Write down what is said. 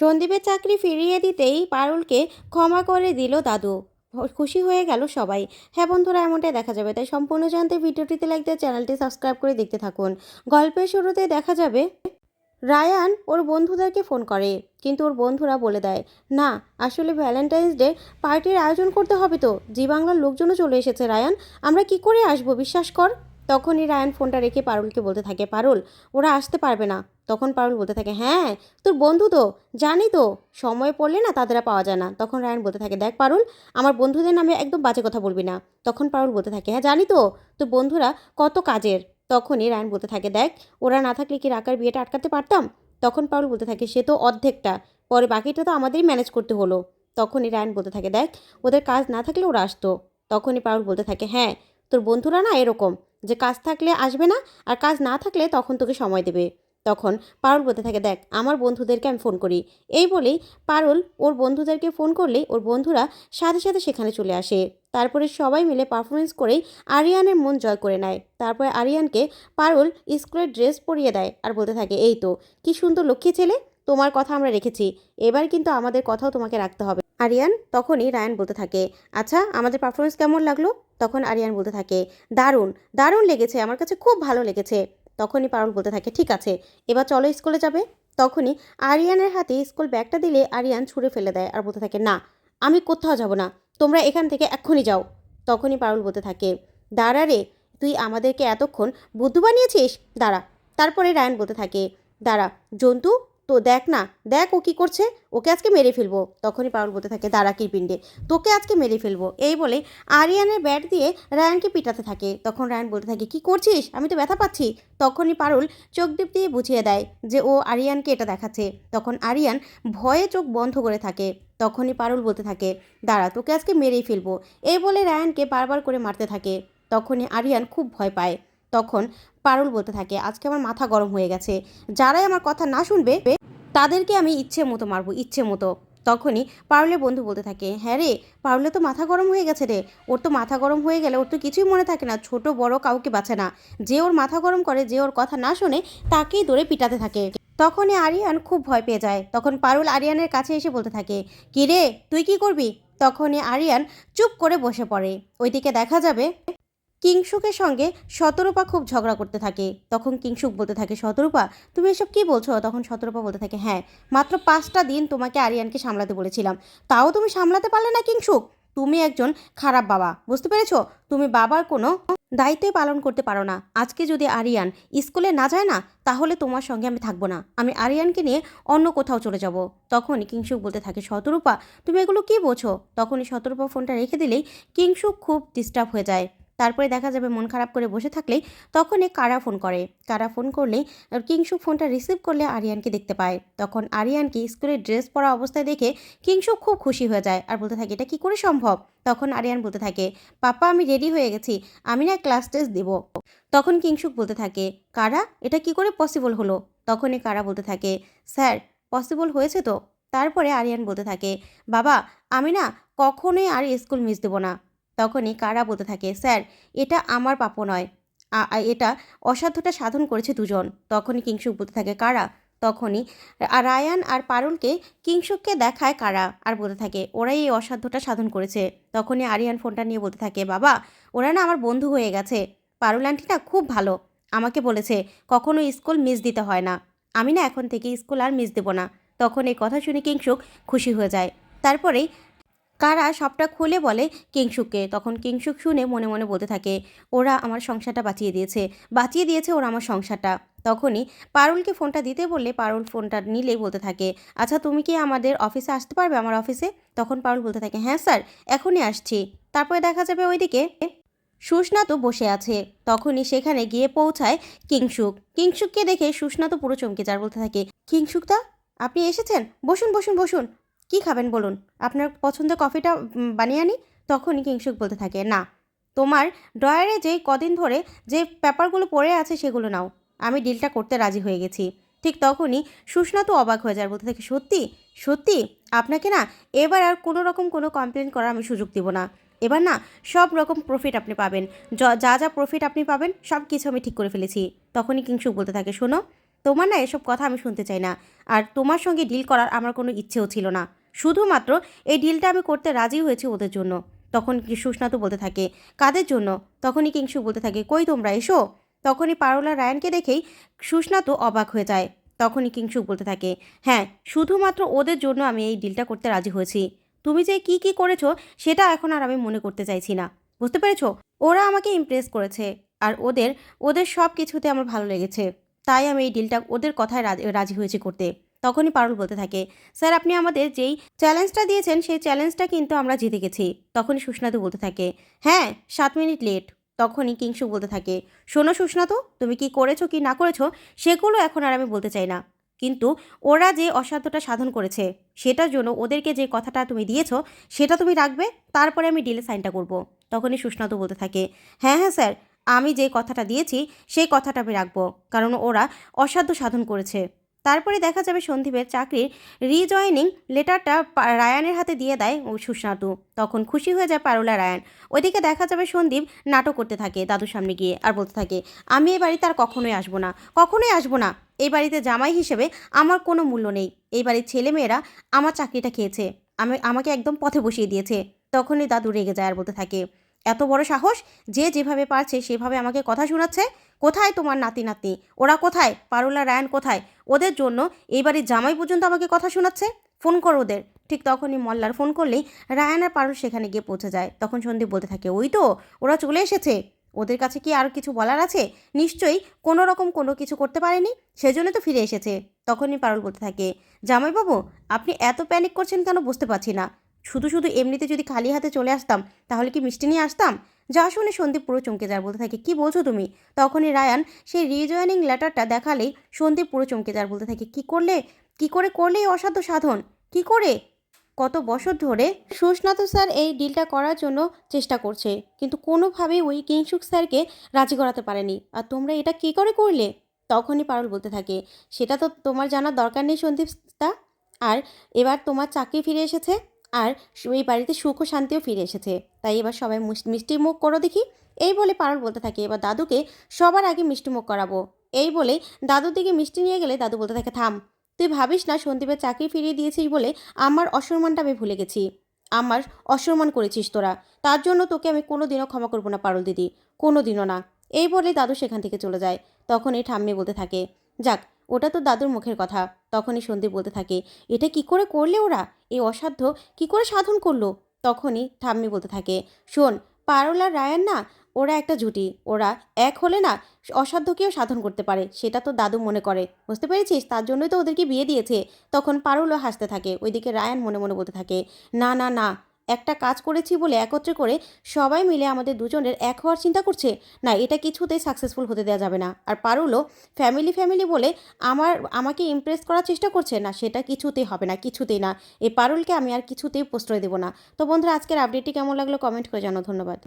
সন্দীপের চাকরি ফিরিয়ে দিতেই পারুলকে ক্ষমা করে দিল দাদু। খুশি হয়ে গেল সবাই। হ্যাঁ বন্ধুরা, এমনটাই দেখা যাবে। তাই সম্পূর্ণ জানতে ভিডিওটিতে লাইক দিয়ে চ্যানেলটি সাবস্ক্রাইব করে দেখতে থাকুন। গল্পের শুরুতে দেখা যাবে, রায়ান ওর বন্ধুদেরকে ফোন করে, কিন্তু ওর বন্ধুরা বলে দেয়, না, আসলে ভ্যালেন্টাইন্স ডে পার্টির আয়োজন করতে হবে তো। জি বাংলার লোকজনও চলে এসেছে, রায়ান। আমরা কি করে আসব, বিশ্বাস কর? তখনই রায়ান ফোনটা রেখে পারুলকে বলতে থাকে, পারুল, ওরা আসতে পারবে না। তখন পারুল বলতে থাকে হ্যাঁ তোর বন্ধু তো, জানি তো, সময় পড়লে না তাদের পাওয়া যায় না। তখন রায়ান বলতে থাকে, দেখ পারুল, আমার বন্ধুদের নামে একদম বাজে কথা বলবি না। তখন পারুল বলতে থাকে হ্যাঁ জানি তো, তোর বন্ধুরা কত কাজের। তখনই রায়ান বলতে থাকে, দেখ, ওরা না থাকলে কি রাকার বিয়েটা আটকাতে পারতাম? তখন পারুল বলতে থাকে, সে তো অর্ধেকটা, পরে বাকিটা তো আমাদেরই ম্যানেজ করতে হলো। তখনই রায়ান বলতে থাকে, দেখ, ওদের কাজ না থাকলে ওরা আসতো। তখনই পারুল বলতে থাকে হ্যাঁ তোর বন্ধুরা না এরকম। যে কাজ থাকলে আসবে না আর কাজ না থাকলে তখন তোকে সময় দেবে। তখন পারুল বলতে থাকে, দেখ, আমার বন্ধুদেরকে আমি ফোন করি। এই বলেই পারুল ওর বন্ধুদেরকে ফোন করলেই ওর বন্ধুরা সাথে সাথে সেখানে চলে আসে। তারপরে সবাই মিলে পারফরমেন্স করেই আরিয়ানের মন জয় করে নেয়। তারপরে আরিয়ানকে পারুল স্কুলের ড্রেস পরিয়ে দেয় আর বলতে থাকে, এই তো, কি সুন্দর লক্ষ্মী ছেলে, তোমার কথা আমরা রেখেছি। এবার কিন্তু আমাদের কথাও তোমাকে রাখতে হবে। আরিয়ান তখনই রায়ান বলতে থাকে আচ্ছা আমাদের পারফরমেন্স কেমন লাগল? তখন আরিয়ান বলতে থাকে, দারুণ দারুণ লেগেছে, আমার কাছে খুব ভালো লেগেছে। তখনই পারুল বলতে থাকে, ঠিক আছে, এবার চলো স্কুলে যাবে? তখনই আরিয়ানের হাতে স্কুল ব্যাগটা দিলে আরিয়ান ছুঁড়ে ফেলে দেয় আর বলতে থাকে, না, আমি কোথাও যাব না, তোমরা এখান থেকে এক্ষুনি যাও। তখনই পারুল বলতে থাকে, দাঁড়া রে, তুই আমাদেরকে এতক্ষণ বুদ্ধু বানিয়েছিস? দাঁড়া। তারপরে রায়ান বলতে থাকে, দাঁড়া, জন্তু তো দেখ না, দেখ ও কী করছে। ওকে আজকে মেরে ফেলব। তখনই পারুল বলতে থাকে, দাঁড়া পিণ্ডে। তোকে আজকে মেরে ফেলব। এই বলে আরিয়ানের ব্যাট দিয়ে রায়ানকে পিটাতে থাকে। তখন রায়ান বলতে থাকে, কি করছিস? আমি তো ব্যথা পাচ্ছি। তখনই পারুল চোখ ডিপ দিয়ে বুঝিয়ে দেয় যে ও আরিয়ানকে এটা দেখাচ্ছে। তখন আরিয়ান ভয়ে চোখ বন্ধ করে থাকে। তখনই পারুল বলতে থাকে, দাঁড়া, তোকে আজকে মেরেই ফেলব। এই বলে রায়ানকে বারবার করে মারতে থাকে। তখনই আরিয়ান খুব ভয় পায়। তখন পারুল বলতে থাকে, আজকে আমার মাথা গরম হয়ে গেছে। যারাই আমার কথা না শুনবে, তাদেরকে আমি ইচ্ছে মতো মারবো, ইচ্ছে মতো। তখনই পারুলের বন্ধু বলতে থাকে হ্যাঁ রে, পারুলে তো মাথা গরম হয়ে গেছে রে। ওর তো মাথা গরম হয়ে গেলে ওর তো কিছুই মনে থাকে না। ছোট, বড় কাউকে বাঁচে না। যে ওর মাথা গরম করে, যে ওর কথা না শোনে, তাকেই ধরে পিটাতে থাকে। তখনই আরিয়ান খুব ভয় পেয়ে যায়। তখন পারুল আরিয়ানের কাছে এসে বলতে থাকে, কি রে, তুই কি করবি? তখনই আরিয়ান চুপ করে বসে পড়ে। ওইদিকে দেখা যাবে কিংসুকের সঙ্গে শতরূপা খুব ঝগড়া করতে থাকে। তখন কিংসুক বলতে থাকে, শতরূপা, তুমি এসব কি বলছো? তখন শতরূপা বলতে থাকে হ্যাঁ মাত্র পাঁচটা দিন তোমাকে আরিয়ানকে সামলাতে বলেছিলাম। তাও তুমি সামলাতে পারলে না কিংসুক? তুমি একজন খারাপ বাবা, বুঝতে পেরেছ? তুমি বাবার কোনো দায়িত্বই পালন করতে পারো না। আজকে যদি আরিয়ান স্কুলে না যায় না, তাহলে তোমার সঙ্গে আমি থাকব না। আমি আরিয়ানকে নিয়ে অন্য কোথাও চলে যাব। তখনই কিংসুক বলতে থাকে, শতরূপা, তুমি এগুলো কি বোঝো তখনই শতরূপা ফোনটা রেখে দিলেই কিংসুক খুব ডিস্টার্ব হয়ে যায়। তারপরে দেখা যাবে মন খারাপ করে বসে থাকলেই তখনই কারা ফোন করে? কারা ফোন করলেই কিংসুক ফোনটা রিসিভ করলে আরিয়ানকে দেখতে পায়। তখন আরিয়ানকে স্কুলের ড্রেস পরা অবস্থায় দেখে কিংসুক খুব খুশি হয়ে যায় আর বলতে থাকে, এটা কি করে সম্ভব? তখন আরিয়ান বলতে থাকে, পাপা, আমি রেডি হয়ে গেছি। আমি না ক্লাস টেস্ট দেবো। তখন কিংসুক বলতে থাকে, কারা? এটা কি করে পসিবল হলো? তখনই কারা বলতে থাকে, স্যার পসিবল হয়েছে তো? তারপরে আরিয়ান বলতে থাকে, বাবা, আমি না কখনোই আর স্কুল মিস দেবো না। তখনই কারা বলতে থাকে, স্যার, এটা আমার পাপ নয়। এটা অসাধ্যটা সাধন করেছে দুজন। তখনই কিংসুক বলতে থাকে, কারা? তখনই রায়ান আর পারুলকে কিংসুককে দেখায় কারা আর বলতে থাকে, ওরাই এই অসাধ্যটা সাধন করেছে। তখনই আরিয়ান ফোনটা নিয়ে বলতে থাকে, বাবা, ওরা না আমার বন্ধু হয়ে গেছে। পারুল আন্টি না খুব ভালো। আমাকে বলেছে কখনো স্কুল মিস দিতে হয় না। আমি না এখন থেকে স্কুল আর মিস দেবো না। তখন এই কথা শুনে কিংসুক খুশি হয়ে যায়। তারপরেই কারা সবটা খুলে বলে কিংসুককে। তখন কিংসুক শুনে মনে মনে বলতে থাকে, ওরা আমার সংসারটা বাঁচিয়ে দিয়েছে বাঁচিয়ে দিয়েছে ওরা আমার সংসারটা। তখনই পারুলকে ফোনটা দিতে বললে পারুল ফোনটা নিলেই বলতে থাকে আচ্ছা তুমি কি আমাদের অফিসে আসতে পারবে আমার অফিসে? তখন পারুল বলতে থাকে হ্যাঁ স্যার, এখনই আসছি। তারপরে দেখা যাবে ওইদিকে। সুস্না তো বসে আছে। তখনই সেখানে গিয়ে পৌঁছায় কিংসুক। কিংসুককে দেখে সুস্না তো পুরো চমকে যার বলতে থাকে, কিংসুকদা, আপনি এসেছেন? বসুন বসুন বসুন। কি খাবেন বলুন? আপনার পছন্দের কফিটা বানিয়ে আনি। তখনই কিংসুক বলতে থাকে, না, তোমার ড্রয়ারে যে কদিন ধরে যে পেপারগুলো পড়ে আছে সেগুলো নাও। আমি ডিলটা করতে রাজি হয়ে গেছি। ঠিক তখনই সুস্না তো অবাক হয়ে যায়, বলতে থাকে, সত্যি? সত্যি? আপনাকে না এবার আর কোনো রকম কোনো কমপ্লেন করার আমি সুযোগ দিব না। এবার না সব রকম প্রফিট আপনি পাবেন। যা যা প্রফিট আপনি পাবেন, সব কিছু আমি ঠিক করে ফেলেছি। তখনই কিংসুক বলতে থাকে, শোনো, তোমার না এসব কথা আমি শুনতে চাই না। আর তোমার সঙ্গে ডিল করার আমার কোনো ইচ্ছেও ছিল না। শুধুমাত্র এই ডিলটা আমি করতে রাজি হয়েছি ওদের জন্য। তখন সুস্নাতু বলতে থাকে, কাদের জন্য? তখনই কিংসু বলতে থাকে, কই তোমরা, এসো। তখনই পারুলা রায়ানকে দেখেই সুস্নাতু অবাক হয়ে যায়। তখনই কিংসুক বলতে থাকে হ্যাঁ শুধুমাত্র ওদের জন্য আমি এই ডিলটা করতে রাজি হয়েছি। তুমি যে কি কি করেছ সেটা এখন আর আমি মনে করতে চাইছি না। বুঝতে পেরেছ? ওরা আমাকে ইমপ্রেস করেছে আর ওদের ওদের সব কিছুতে আমার ভালো লেগেছে। তাই আমি এই ডিলটা ওদের কথায় রাজি হয়েছি করতে। তখনই পারুল বলতে থাকে, স্যার, আপনি আমাদের যেই চ্যালেঞ্জটা দিয়েছেন, সেই চ্যালেঞ্জটা কিন্তু আমরা জিতে গেছি। তখনই সুস্নাতু বলতে থাকে হ্যাঁ সাত মিনিট লেট তখনই কিংসু বলতে থাকে, শোনো সুস্নাতু তুমি কি করেছ কি না করেছ, সেগুলো এখন আর আমি বলতে চাই না। কিন্তু ওরা যে অসাধ্যটা সাধন করেছে, সেটার জন্য ওদেরকে যে কথাটা তুমি দিয়েছ, সেটা তুমি রাখবে, তারপরে আমি ডিলে সাইনটা করব। তখনই সুস্নাতু বলতে থাকে হ্যাঁ হ্যাঁ স্যার, আমি যে কথাটা দিয়েছি, সেই কথাটা আমি রাখব। কারণ ওরা অসাধ্য সাধন করেছে। তারপরে দেখা যাবে সন্দীপের চাকরির রিজয়নিং লেটারটা রায়ানের হাতে দিয়ে দেয় ও সুস্নাতু তখন খুশি হয়ে যায় পারুলা রায়ান। ওইদিকে দেখা যাবে সন্দীপ নাটক করতে থাকে দাদুর সামনে গিয়ে আর বলতে থাকে, আমি এই বাড়িতে আর কখনোই আসব না, কখনোই আসব না। এই বাড়িতে জামাই হিসেবে আমার কোনো মূল্য নেই। এই বাড়ির ছেলেমেয়েরা আমার চাকরিটা খেয়েছে। আমি আমাকে একদম পথে বসিয়ে দিয়েছে। তখনই দাদু রেগে যায় আর বলতে থাকে এত বড় সাহস? যে যেভাবে পারছে, সেভাবে আমাকে কথা শোনাচ্ছে? কোথায় তোমার নাতি, নাতনি? ওরা কোথায়? পারুলা, রায়ান কোথায়? ওদের জন্য এই বাড়ির জামাই পর্যন্ত আমাকে কথা শোনাচ্ছে? ফোন করো ওদের। ঠিক তখনই মল্লার ফোন করলেই রায়ান আর পারুল সেখানে গিয়ে পৌঁছে যায়। তখন সন্দীপ বলতে থাকে, ওই তো, ওরা চলে এসেছে। ওদের কাছে কি আর কিছু বলার আছে? নিশ্চয়ই কোনো রকম কোনো কিছু করতে পারেনি? সেজন্য তো ফিরে এসেছে। তখনই পারুল বলতে থাকে, জামাইবাবু, আপনি এত প্যানিক করছেন কেন বুঝতে পারছি না। শুধু শুধু এমনিতে যদি খালি হাতে চলে আসতাম, তাহলে কি মিষ্টি নিয়ে আসতাম? যা শুনে সন্দীপ পুরো চমকে যায়, বলতে থাকে, কি বলছো তুমি? তখনই রায়ান সেই রিজয়নিং লেটারটা দেখালেই সন্দীপ পুরো চমকে যায়, বলতে থাকে, কি করলে, কি করে করলে অসাধ্য সাধন? কি করে? কত বছর ধরে সুস্নাত স্যার এই ডিলটা করার জন্য চেষ্টা করছে, কিন্তু কোনোভাবেই ওই কিংসুক স্যারকে রাজি করাতে পারেনি। আর তোমরা এটা কি করে করলে? তখনই পারুল বলতে থাকে, সেটা তো তোমার জানার দরকার নেই সন্দীপ দা, আর এবার তোমার চাকরি ফিরে এসেছে? আর এই বাড়িতে সুখ ও শান্তিও ফিরে এসেছে। তাই এবার সবাই মিষ্টি মুখ করো দেখি। এই বলে পারুল বলতে থাকে, এবার দাদুকে সবার আগে মিষ্টি মুখ করাবো। এই বলে দাদুর দিকে মিষ্টি নিয়ে গেলে দাদু বলতে থাকে, থাম, তুই ভাবিস না সন্দীপের চাকরি ফিরিয়ে দিয়েছিস বলে আমার অসম্মানটা আমি ভুলে গেছি। আমার অসম্মান করেছিস তোরা। তার জন্য তোকে আমি কোনো দিনও ক্ষমা করব না পারুল দিদি। কোনো দিনও না। এই বলে দাদু সেখান থেকে চলে যায়। তখন এই ঠাম্মি বলতে থাকে, যাক ওটা তো দাদুর মুখের কথা। তখনই সন্দীপ বলতে থাকে, এটা কি করে করলে ওরা? এই অসাধ্য, কি করে সাধন করল? তখনই ঠাম্মি বলতে থাকে, শোন, পারুল রায়ান না, ওরা একটা জুটি। ওরা এক হলে না, অসাধ্যকেও সাধন করতে পারে, সেটা তো দাদু মনে করে। বুঝতে পেরেছিস? তার জন্যই তো ওদেরকে বিয়ে দিয়েছে। তখন পারুলও হাসতে থাকে। ওইদিকে রায়ান মনে মনে বলতে থাকে, না না না একটা কাজ করেছি বলে একত্রে করে সবাই মিলে আমাদের দুজনের এক হওয়ার চিন্তা করছে, না, এটা কিছুতেই সাকসেসফুল হতে দেওয়া যাবে না। আর পারুলও ফ্যামিলি ফ্যামিলি বলে আমার, আমাকে ইমপ্রেস করার চেষ্টা করছে, না, সেটা কিছুতেই হবে না, কিছুতেই না। এই পারুলকে আমি আর কিছুতেই প্রশ্রয় দেবো না। তো বন্ধুরা, আজকের আপডেটটি কেমন লাগল? কমেন্ট করে জানো ধন্যবাদ।